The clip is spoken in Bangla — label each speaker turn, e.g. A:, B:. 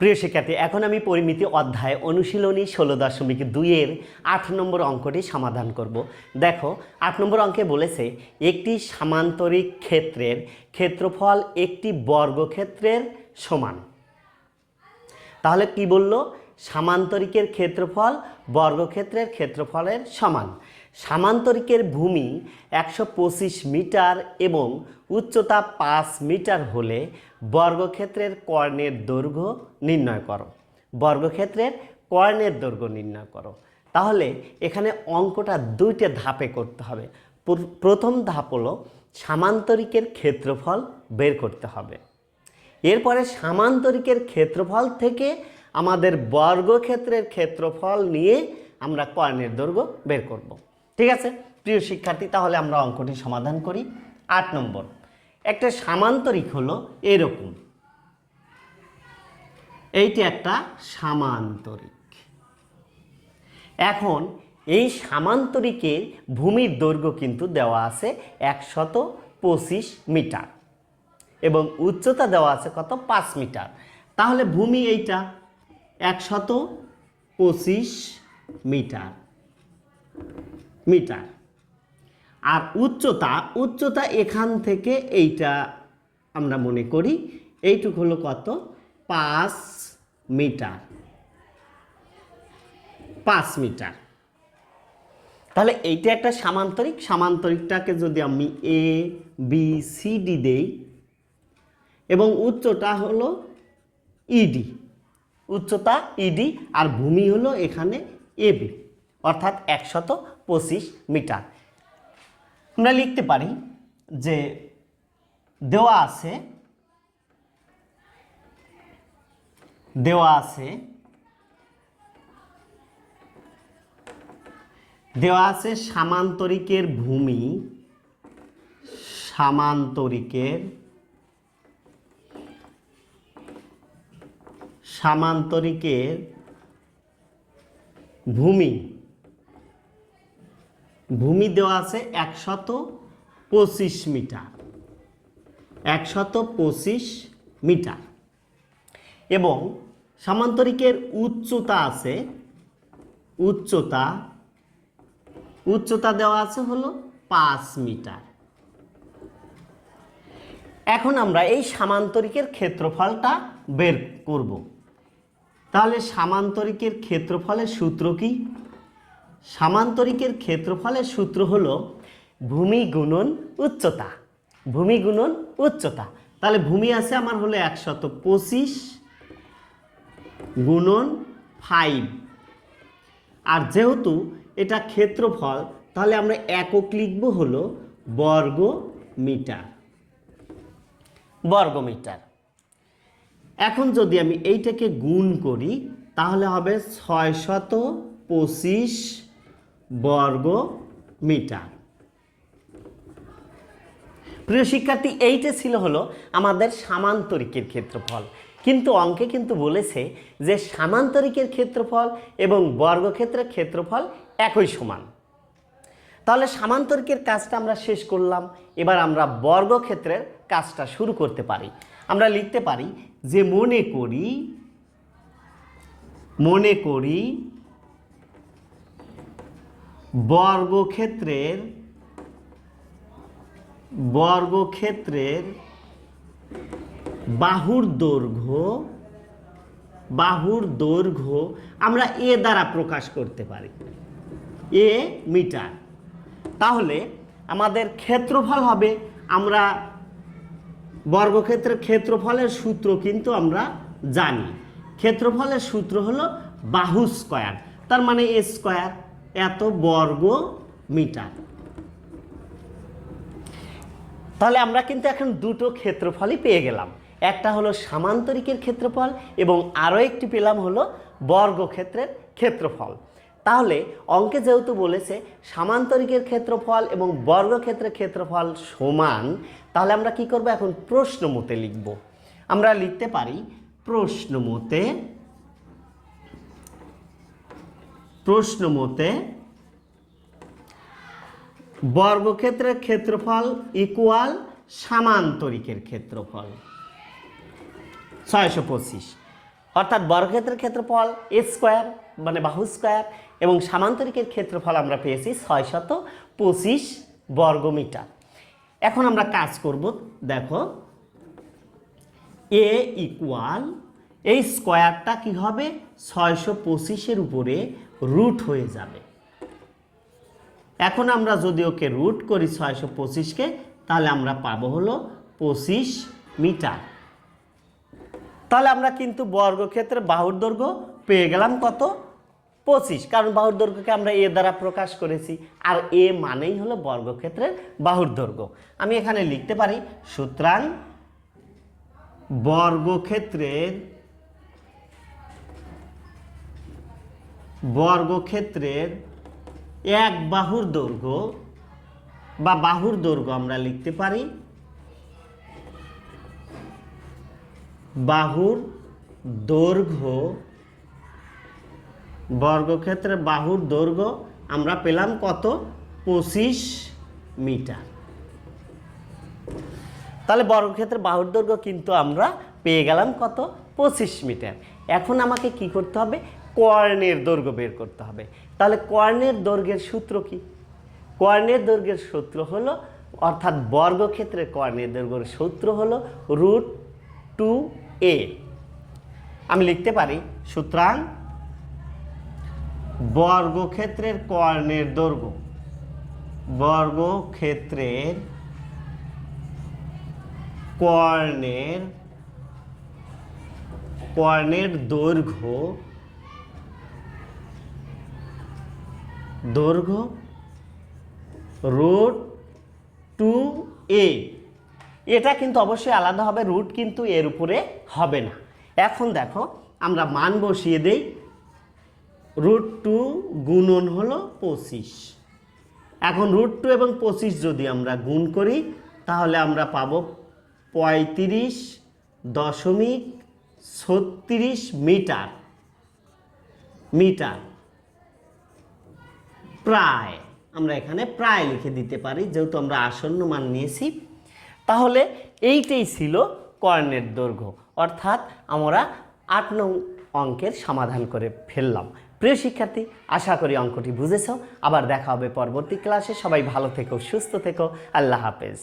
A: প্রিয় শিক্ষার্থী, এখন আমি পরিমিতি অধ্যায় অনুশীলনী ষোলো দশমিক দুইয়ের আট নম্বর অঙ্কটি সমাধান করব। দেখো, আট নম্বর অঙ্কে বলেছে, একটি সামান্তরিক ক্ষেত্রের ক্ষেত্রফল একটি বর্গক্ষেত্রের সমান। তাহলে কি বলল? সামান্তরিকের ক্ষেত্রফল বর্গক্ষেত্রের ক্ষেত্রফলের সমান। সামান্তরিকের ভূমি একশো পঁচিশ মিটার এবং উচ্চতা পাঁচ মিটার হলে বর্গক্ষেত্রের কর্ণের দৈর্ঘ্য নির্ণয় করো। বর্গক্ষেত্রের কর্ণের দৈর্ঘ্য নির্ণয় করো। তাহলে এখানে অঙ্কটা দুইটা ধাপে করতে হবে। প্রথম ধাপ হলো সামান্তরিকের ক্ষেত্রফল বের করতে হবে। এরপরে সামান্তরিকের ক্ষেত্রফল থেকে আমাদের বর্গক্ষেত্রের ক্ষেত্রফল নিয়ে আমরা কর্ণের দৈর্ঘ্য বের করব। ঠিক আছে? প্রিয় শিক্ষার্থী, তাহলে আমরা অঙ্কটি সমাধান করি। আট নম্বর। একটা সামান্তরিক হলো এরকম। এইটি একটা সামান্তরিক। এখন এই সামান্তরিকের ভূমির দৈর্ঘ্য কিন্তু দেওয়া আছে একশত পঁচিশ মিটার এবং উচ্চতা দেওয়া আছে কত? পাঁচ মিটার। তাহলে ভূমি এইটা একশত পঁচিশ মিটার। মিটার। আর উচ্চতা উচ্চতা এখান থেকে এইটা আমরা মনে করি, এইটুক হলো কত? পাঁচ মিটার। পাঁচ মিটার। তাহলে এইটা একটা সামান্তরিক, সামান্তরিকটাকে যদি আমি এ বি সি ডি দেই, এবং উচ্চটা হলো ইডি উচ্চতা ইডি আর ভূমি হলো এখানে এবি অর্থাৎ একশত পঁচিশ মিটার। আমরা লিখতে পারি যে দেওয়া আছে দেওয়া আছে দেওয়া আছে সামান্তরিকের ভূমি, সামান্তরিকের সামান্তরিকের ভূমি। ভূমি দেওয়া আছে একশত পঁচিশ মিটার। একশত পঁচিশ মিটার। এবং সামান্তরিকের উচ্চতা আছে, উচ্চতা উচ্চতা দেওয়া আছে হলো পাঁচ মিটার। এখন আমরা এই সামান্তরিকের ক্ষেত্রফলটা বের করব। তাহলে সামান্তরিকের ক্ষেত্রফলের সূত্র কি? সামান্তরিকের ক্ষেত্রফলের সূত্র হলো ভূমি গুণন উচ্চতা। ভূমি গুণন উচ্চতা। তাহলে ভূমি আছে আমার হলো একশত পঁচিশ গুণন ফাইভ। আর যেহেতু এটা ক্ষেত্রফল, তাহলে আমরা একক লিখব হলো বর্গ মিটার বর্গমিটার। এখন যদি আমি এইটাকে গুণ করি, তাহলে হবে ছয়শত পঁচিশ বর্গ মিটার প্রিয় শিক্ষার্থী, এইটা ছিল হলো আমাদের সামান্তরিকের ক্ষেত্রফল। কিন্তু অঙ্কে কিন্তু বলেছে যে সামান্তরিকের ক্ষেত্রফল এবং বর্গক্ষেত্রের ক্ষেত্রফল একই সমান। তাহলে সামান্তরিকের কাজটা আমরা শেষ করলাম। এবার আমরা বর্গক্ষেত্রের কাজটা শুরু করতে পারি। আমরা লিখতে পারি যে মনে করি মনে করি বর্গক্ষেত্রের বর্গক্ষেত্রের বাহুর দৈর্ঘ্য বাহুর দৈর্ঘ্য আমরা এ দ্বারা প্রকাশ করতে পারি। A metre. তাহলে আমাদের ক্ষেত্রফল হবে, আমরা বর্গক্ষেত্রের ক্ষেত্রফলের সূত্র কিন্তু আমরা জানি। ক্ষেত্রফলের সূত্র হলো বাহু স্কয়ার, তার মানে এ স্কয়ার। এত বর্গ মিটার। তাহলে আমরা কিন্তু এখন দুটো ক্ষেত্রফলই পেয়ে গেলাম। একটা হলো সামান্তরিকের ক্ষেত্রফল এবং আরও একটি পেলাম হলো বর্গক্ষেত্রের ক্ষেত্রফল। তাহলে অঙ্কে যেহেতু বলেছে সামান্তরিকের ক্ষেত্রফল এবং বর্গক্ষেত্রের ক্ষেত্রফল সমান, তাহলে আমরা কি করব? এখন প্রশ্ন মতে লিখব। আমরা লিখতে পারি প্রশ্ন মতে প্রশ্ন মতে, বর্গক্ষেত্রের ক্ষেত্রফল ইকুয়াল সামান্তরিকের ক্ষেত্রফল। ছয়শো পঁচিশ। অর্থাৎ বর্গক্ষেত্রের ক্ষেত্রফল এ স্কোয়ার মানে বাহু স্কোয়ার এবং সামান্তরিকের ক্ষেত্রফল আমরা পেয়েছি ছয় শত পঁচিশ বর্গমিটার। এখন আমরা কাজ করব, দেখো এ ইকুয়াল এই স্কোয়ারটা কি হবে? ছয়শো পঁচিশের উপরে রুট হয়ে যাবে। এখন আমরা যদি ওকে রুট করি ছয়শো পঁচিশকে, তাহলে আমরা পাবো হলো পঁচিশ মিটার। তাহলে আমরা কিন্তু বর্গক্ষেত্রে বাহুর দৈর্ঘ্য পেয়ে গেলাম কত? পঁচিশ। কারণ বাহুর দৈর্ঘ্যকে আমরা এ দ্বারা প্রকাশ করেছি। আর এ মানেই হলো বর্গক্ষেত্রের বাহুর দৈর্ঘ্য। আমি এখানে লিখতে পারি, সুতরাং বর্গক্ষেত্রের বর্গক্ষেত্রের এক বাহুর দৈর্ঘ্য বা বাহুর দৈর্ঘ্য আমরা লিখতে পারি বাহুর দৈর্ঘ্য বর্গক্ষেত্রের বাহুর দৈর্ঘ্য আমরা পেলাম কত? পঁচিশ মিটার। তাহলে বর্গক্ষেত্রের বাহুর দৈর্ঘ্য কিন্তু আমরা পেয়ে গেলাম কত? পঁচিশ মিটার। এখন আমাকে কি করতে হবে? কর্ণের দৈর্ঘ্য বের করতে হবে। তাহলে কর্ণের দৈর্ঘ্যের সূত্র কি? কর্ণের দৈর্ঘ্যের সূত্র হলো, অর্থাৎ বর্গক্ষেত্রের কর্ণের দৈর্ঘ্যের সূত্র হলো রুট টু এ। আমি লিখতে পারি, সুতরাং বর্গক্ষেত্রের কর্ণের দৈর্ঘ্য, বর্গক্ষেত্রের কর্ণের কর্ণের দৈর্ঘ্য দৈর্ঘ্য রুট টু এ এটা কিন্তু অবশ্যই আলাদা হবে রুট কিন্তু এর উপরে হবে না। এখন দেখো, আমরা মান বসিয়ে দেই। রুট টু গুণন হলো পঁচিশ। এখন রুট টু এবং পঁচিশ যদি আমরা গুণ করি, তাহলে আমরা পাবো পঁয়ত্রিশ দশমিক ছত্রিশ মিটার। মিটার। প্রায়। আমরা এখানে প্রায় লিখে দিতে পারি, যেহেতু আমরা আসন্ন মান নিয়েছি। তাহলে এইটাই ছিল কর্ণের দৈর্ঘ্য। অর্থাৎ আমরা আট নং অঙ্কের সমাধান করে ফেললাম। প্রিয় শিক্ষার্থী, আশা করি অঙ্কটি বুঝেছ। আবার দেখা হবে পরবর্তী ক্লাসে। সবাই ভালো থেকো, সুস্থ থেকো। আল্লাহ হাফেজ।